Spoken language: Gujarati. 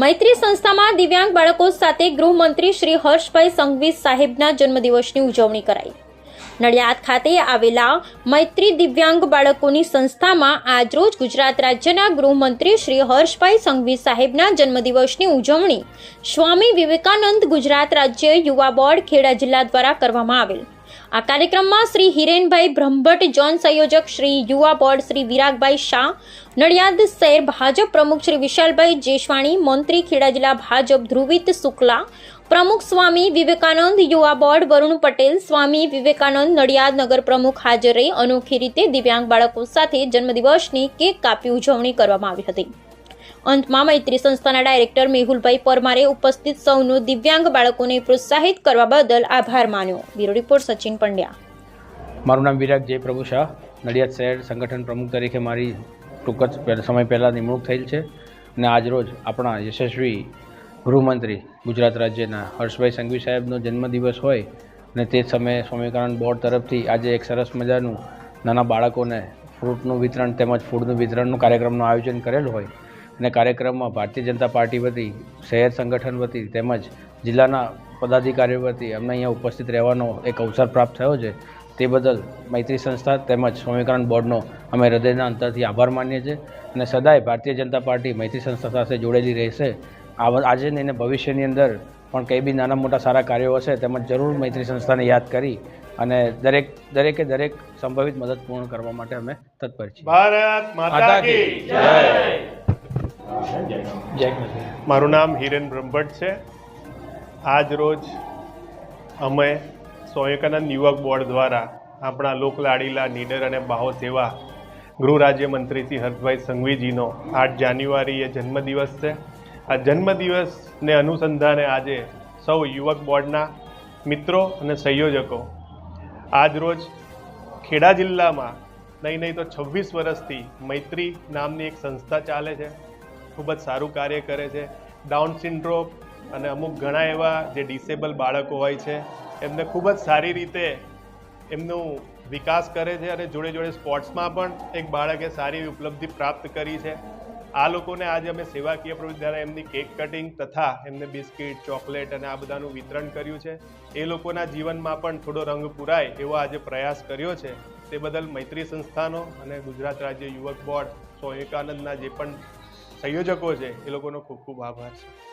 મૈત્રી સંસ્થામાં દિવ્યાંગ બાળકો સાથે ગૃહમંત્રી શ્રી હર્ષભાઈ સંઘવી સાહેબના જન્મદિવસની ઉજવણી કરાઈ. નડિયાદ ખાતે આવેલા મૈત્રી દિવ્યાંગ બાળકોની સંસ્થામાં આજરોજ ગુજરાત રાજ્યના ગૃહમંત્રી શ્રી હર્ષભાઈ સંઘવી સાહેબના જન્મદિવસની ઉજવણી સ્વામી વિવેકાનંદ ગુજરાત રાજ્ય યુવા બોર્ડ ખેડા જિલ્લા દ્વારા કરવામાં આવેલ. આ કાર્યક્રમમાં શ્રી હિરેનભાઈ બ્રહ્મભટ્ટ, જોન સંયોજક શ્રી યુવા બોર્ડ શ્રી વિરાગભાઈ શાહ, નડિયાદ શહેર ભાજપ પ્રમુખ શ્રી વિશાલભાઈ જેશવાણી મંત્રી ખેડા જિલ્લા ભાજપ ધ્રુવિત શુક્લા, પ્રમુખ સ્વામી વિવેકાનંદ યુવા બોર્ડ વરુણ પટેલ, સ્વામી વિવેકાનંદ નડિયાદ નગર પ્રમુખ હાજર અનોખી રીતે દિવ્યાંગ બાળકો સાથે જન્મદિવસની કેક કાપી ઉજવણી કરવામાં આવી હતી. અંતમાં મૈત્રી સંસ્થાના ડાયરેક્ટર મેહુલભાઈ પરમારે ઉપસ્થિત સૌનું દિવ્યાંગ બાળકોને પ્રોત્સાહિત કરવા બદલ આભાર માન્યો. Bureau report Sachin Pandya. મારું નામ વિરાગ જય પ્રભુ શાહ. નડિયાદ શહેર સંગઠન પ્રમુખ તરીકે મારી ટૂંક જ સમય પહેલાં નિમણૂક થયેલ છે અને આજરોજ આપણા યશસ્વી ગૃહમંત્રી ગુજરાત રાજ્યના હર્ષભાઈ સંઘવી સાહેબનો જન્મદિવસ હોય અને તે સમયે સ્વામી બોર્ડ તરફથી આજે એક સરસ મજાનું નાના બાળકોને ફ્રૂટનું વિતરણ તેમજ ફૂડનું વિતરણનું કાર્યક્રમનું આયોજન કરેલ હોય અને કાર્યક્રમમાં ભારતીય જનતા પાર્ટી વતી, શહેર સંગઠન વતી તેમજ જિલ્લાના પદાધિકારીઓ વતી અમને અહીંયા ઉપસ્થિત રહેવાનો એક અવસર પ્રાપ્ત થયો છે. તે બદલ મૈત્રી સંસ્થા તેમજ સ્વામી બોર્ડનો અમે હૃદયના અંતરથી આભાર માનીએ છીએ અને સદાય ભારતીય જનતા પાર્ટી મૈત્રી સંસ્થા સાથે જોડેલી રહેશે. આજે ને ભવિષ્યની અંદર પણ કંઈ બી નાના મોટા સારા કાર્યો હશે તેમજ જરૂર મૈત્રી સંસ્થાને યાદ કરી અને દરેક, દરેકે દરેક સંભવિત મદદ પૂર્ણ કરવા માટે અમે તત્પર છીએ. મારું નામ હિરેન બ્રહ્મભટ્ટ છે. આજ રોજ અમે સ્વામી યુવક બોર્ડ દ્વારા આપણા લોકલાડીલા નીડર અને બાહો સેવા ગૃહ રાજ્યમંત્રી શ્રી હર્ષભાઈ સંઘવીજીનો આઠ જાન્યુઆરીએ જન્મદિવસ છે. આ જન્મદિવસને અનુસંધાને આજે સૌ યુવક બોર્ડના મિત્રો અને સંયોજકો આજ રોજ ખેડા જિલ્લામાં નહીં નહીં તો છવ્વીસ વર્ષથી મૈત્રી નામની એક સંસ્થા ચાલે છે. ખૂબ જ સારું કાર્ય કરે છે. ડાઉન સિન્ડ્રોમ અને અમુક ઘણા એવા જે ડિસેબલ બાળકો હોય છે, એમને ખૂબ જ સારી રીતે એમનું વિકાસ કરે છે અને જોડે જોડે સ્પોર્ટ્સમાં પણ એક બાળકે સારી એવી ઉપલબ્ધિ પ્રાપ્ત કરી છે. આ લોકોને આજે અમે સેવાકીય પ્રવૃત્તિ દ્વારા એમની કેક કટિંગ તથા એમને બિસ્કિટ, ચોકલેટ અને આ બધાનું વિતરણ કર્યું છે. એ લોકોના જીવનમાં પણ થોડો રંગ પૂરાય એવો આજે પ્રયાસ કર્યો છે. તે બદલ મૈત્રી સંસ્થાનો અને ગુજરાત રાજ્ય યુવક બોર્ડ સ્વામી વિવેકાનંદના જે પણ સંયોજકો છે એ લોકોનો ખૂબ ખૂબ આભાર છે.